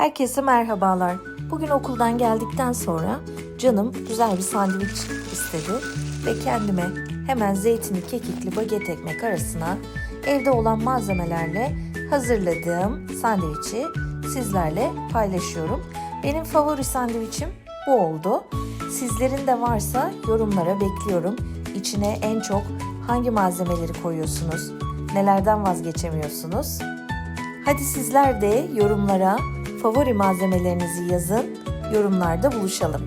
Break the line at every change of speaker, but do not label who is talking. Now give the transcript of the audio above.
Herkese merhabalar. Bugün okuldan geldikten sonra canım güzel bir sandviç istedi ve kendime hemen zeytinli kekikli baget ekmek arasına evde olan malzemelerle hazırladığım sandviçi sizlerle paylaşıyorum. Benim favori sandviçim bu oldu. Sizlerin de varsa yorumlara bekliyorum. İçine en çok hangi malzemeleri koyuyorsunuz? Nelerden vazgeçemiyorsunuz? Hadi sizler de yorumlara favori malzemelerinizi yazın. Yorumlarda buluşalım.